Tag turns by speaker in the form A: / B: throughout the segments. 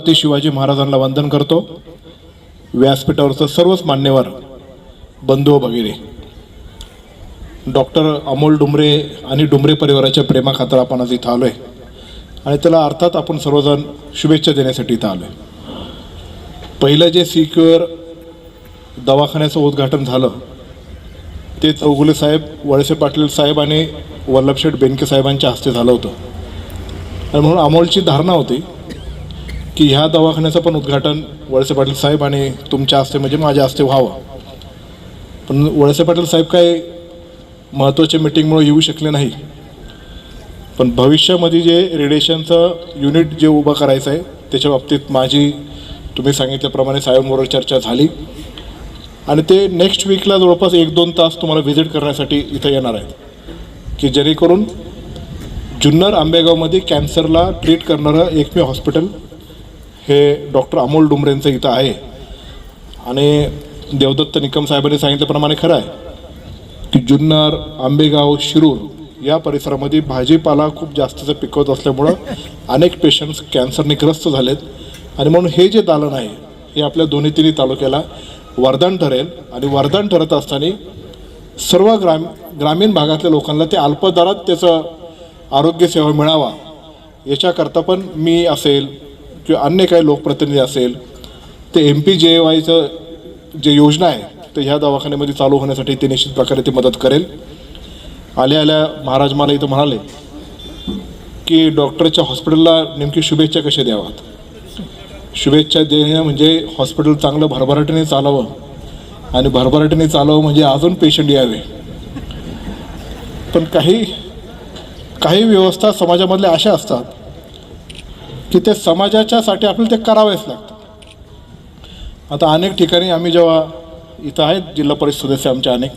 A: छत्रपती शिवाजी महाराजांना वंदन करतो. व्यासपीठावरचं सर्वच मान्यवर बंधू वगैरे डॉक्टर अमोल डुमरे आणि डुमरे परिवाराच्या प्रेमाखातर आपण आज इथं आलो आहे आणि त्याला अर्थात आपण सर्वजण शुभेच्छा देण्यासाठी इथं आलो आहे पहिलं जे सिक्युअर दवाखान्याचं उद्घाटन झालं ते चौगुले साहेब वळसे पाटील साहेब आणि वल्लभशेठ बेनके साहेबांच्या हस्ते झालं होतं. आणि म्हणून अमोलची धारणा होती की ह्या दवाखान्याचं पण उद्घाटन वळसे पाटील साहेब आणि तुमच्या हस्ते म्हणजे माझ्या हस्ते व्हावं. पण वळसे पाटील साहेब काय महत्त्वाच्या मिटिंगमुळे येऊ शकले नाही. पण भविष्यामध्ये जे रेडिएशनचं युनिट जे उभं करायचं आहे त्याच्या बाबतीत माझी तुम्ही सांगितल्याप्रमाणे साहेबांबरोबर चर्चा झाली. आणि ते नेक्स्ट वीकला जवळपास एक दोन तास तुम्हाला व्हिजिट करण्यासाठी इथं येणार आहेत. की जेणेकरून जुन्नर आंबेगावमध्ये कॅन्सरला ट्रीट करणारं एकमेव हॉस्पिटल हे डॉक्टर अमोल डुमरेंचं इथं आहे. आणि देवदत्त निकम साहेबांनी सांगितल्याप्रमाणे खरं आहे की जुन्नर आंबेगाव शिरूर या परिसरामध्ये भाजीपाला खूप जास्तीचं पिकवत असल्यामुळं अनेक पेशंट्स कॅन्सरने ग्रस्त झालेत. आणि म्हणून हे जे दालन आहे हे आपल्या दोन्ही तिन्ही तालुक्याला वरदान ठरेल. आणि वरदान ठरत असताना सर्व ग्राम ग्रामीण भागातल्या लोकांना ते अल्पदरात त्याचं आरोग्यसेवा मिळावा. याच्याकरता पण मी असेल किंवा अन्य काही लोकप्रतिनिधी असेल ते एम पी जे वायचं जे योजना आहे ते ह्या दवाखान्यामध्ये चालू होण्यासाठी ते निश्चित प्रकारे ते मदत करेल. आल्या आल्या महाराज मला इथं म्हणाले की डॉक्टरच्या हॉस्पिटलला नेमकी शुभेच्छा कशा द्यावात शुभेच्छा देणं म्हणजे हॉस्पिटल चांगलं भरभराटीने चालावं आणि भरभराटीने चालावं म्हणजे अजून पेशंट यावे. पण काही काही व्यवस्था समाजामधल्या अशा असतात की ते समाजाच्यासाठी आपल्याला ते करावेच लागतं आता अनेक ठिकाणी आम्ही जेव्हा इथं आहेत जिल्हा परिषद सदस्य आमच्या अनेक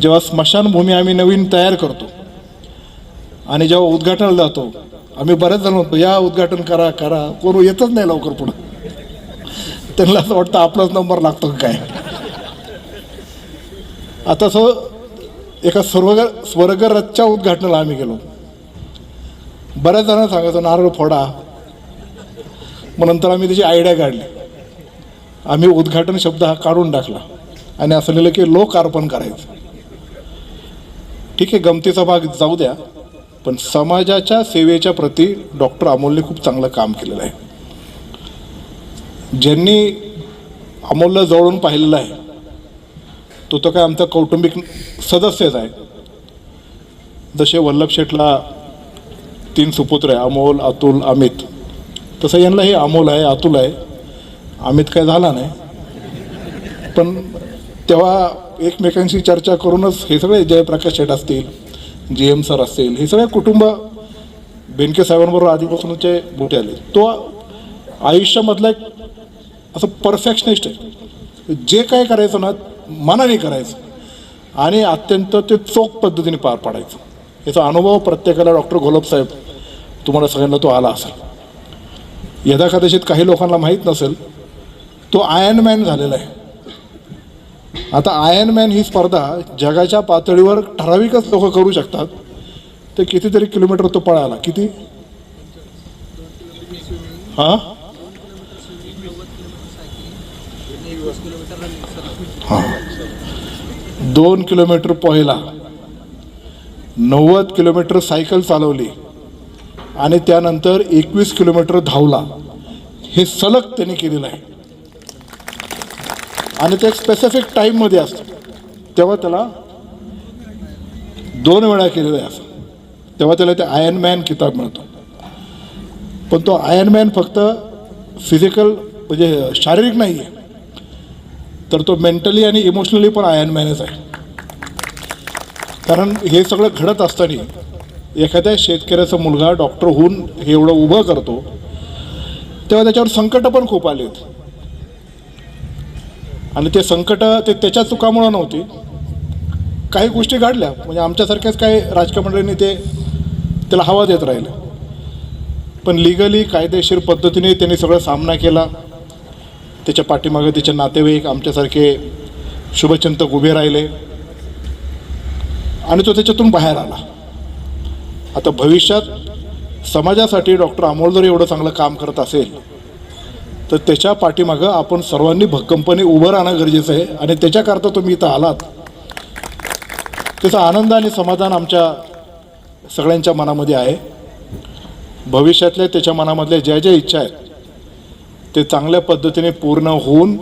A: जेव्हा स्मशानभूमी आम्ही नवीन तयार करतो आणि जेव्हा उद्घाटनाला जातो आम्ही बरेच जण म्हणतो या उद्घाटन करा करा. कोण येतच नाही लवकर पुढं. त्यांना असं वाटतं आपलाच नंबर लागतो काय? आता असं एका स्वर्ग स्वर्गरथच्या उद्घाटनाला आम्ही गेलो. बऱ्याच जणांना सांगायचं नारळ फोडा. मग नंतर आम्ही त्याची आयडिया काढली. आम्ही उद्घाटन शब्द हा काढून टाकला. आणि असं लिहिलं की लोक अर्पण करायचं. ठीक आहे गमतीचा भाग जाऊ द्या पण समाजाच्या सेवेच्या प्रती डॉक्टर अमोलने खूप चांगलं काम केलेलं आहे. ज्यांनी अमोलला जवळून पाहिलेलं आहे तो तर काय आमचा कौटुंबिक सदस्यच आहे. जसे वल्लभ शेठला तीन सुपुत्र आहे अमोल अतुल अमित. तसं यांना हे अमोल आहे अतुल आहे. अमित काय झाला नाही. पण तेव्हा एकमेकांशी चर्चा करूनच हे सगळे जयप्रकाश शेठ असतील जी एम सर असतील हे सगळे कुटुंब बेनके साहेबांबरोबर आधीपासूनचे मोठे आले. तो आयुष्यामधला एक असं परफेक्शनिस्ट आहे. जे काय करायचं ना मनाने करायचं. आणि अत्यंत ते चोख पद्धतीने पार पाडायचं. याचा अनुभव प्रत्येकाला डॉक्टर घोलप साहेब तुम्हाला सगळ्यांना तो आला असेल. यदा कदाचित काही लोकांना माहीत नसेल तो आयन मॅन झालेला आहे. आता आयन मॅन ही स्पर्धा जगाच्या पातळीवर ठराविकच लोक करू शकतात. ते कितीतरी किलोमीटर तो पळाला. किती? हां? हां. दोन किलोमीटर पोहायला नव्वद किलोमीटर सायकल चालवली. आणि त्यानंतर एकवीस किलोमीटर धावला. हे सलग त्यांनी केलेलं आहे. आणि ते एक स्पेसिफिक टाईममध्ये असतं. तेव्हा त्याला दोन वेळा केलेलं आहे असं. तेव्हा त्याला ते आयन मॅन किताब मिळतो. पण तो आयन मॅन फक्त फिजिकल म्हणजे शारीरिक नाही आहे तर तो मेंटली आणि इमोशनली पण आयन मॅनच आहे. कारण हे सगळं घडत असताना एखाद्या शेतकऱ्याचा मुलगा डॉक्टर होऊन हे एवढं उभं करतो तेव्हा त्याच्यावर संकटं पण खूप आलेत आणि ते संकट ते त्याच्या चुकामुळं नव्हती. काही गोष्टी घडल्या. म्हणजे आमच्यासारख्याच काही राजकीय मंडळींनी ते त्याला हवा देत राहिले. पण लिगली कायदेशीर पद्धतीने त्यांनी सगळा सामना केला. त्याच्या पाठीमागे त्याचे नातेवाईक आमच्यासारखे शुभचिंतक उभे राहिले. आणि तो त्याच्यातून बाहेर आला. आता भविष्यात समाजासाठी डॉक्टर अमोल जर एवढं चांगलं काम करत असेल तर त्याच्या पाठीमागं आपण सर्वांनी भक्कमपणे उभं राहणं गरजेचं आहे. आणि त्याच्याकरता तुम्ही इथं आलात त्याचा आनंद आणि समाधान आमच्या सगळ्यांच्या मनामध्ये आहे. भविष्यातल्या त्याच्या मनामधल्या ज्या ज्या इच्छा आहेत ते चांगल्या पद्धतीने पूर्ण होऊन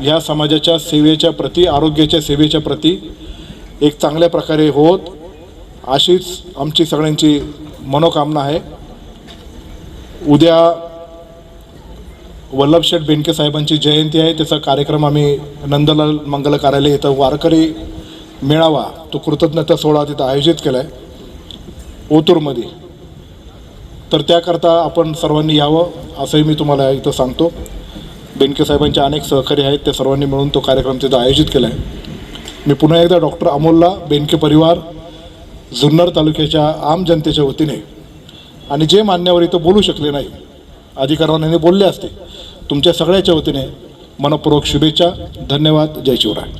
A: ह्या समाजाच्या सेवेच्या प्रती आरोग्याच्या सेवेच्या प्रती एक चांगल्या प्रकारे होत अशीच आमची सगळ्यांची मनोकामना आहे. उद्या वल्लभशेठ बेनके साहेबांची जयंती आहे. त्याचा कार्यक्रम आम्ही नंदलाल मंगल कार्यालय इथं वारकरी मेळावा तो कृतज्ञता सोहळा तिथं आयोजित केला आहे ओतूरमध्ये. तर त्याकरता आपण सर्वांनी यावं असंही मी तुम्हाला इथं सांगतो. बेनके साहेबांचे अनेक सहकारी आहेत त्या सर्वांनी मिळून तो कार्यक्रम तिथं आयोजित केला आहे मी पुन्हा एकदा डॉक्टर अमोलला बेनके परिवार जुन्नर तालुक्याच्या आम जनतेच्या वतीने आणि जे मान्यवर इथं बोलू शकले नाही अधिकाऱ्यांनी बोलले असते तुमच्या सगळ्याच्या वतीने मनपूर्वक शुभेच्छा धन्यवाद जय शिवराय.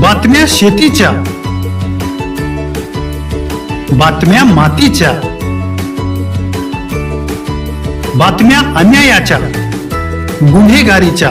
B: बातम्या शेतीच्या बातम्या मातीच्या बातम्या अन्यायाच्या गुन्हेगारीच्या.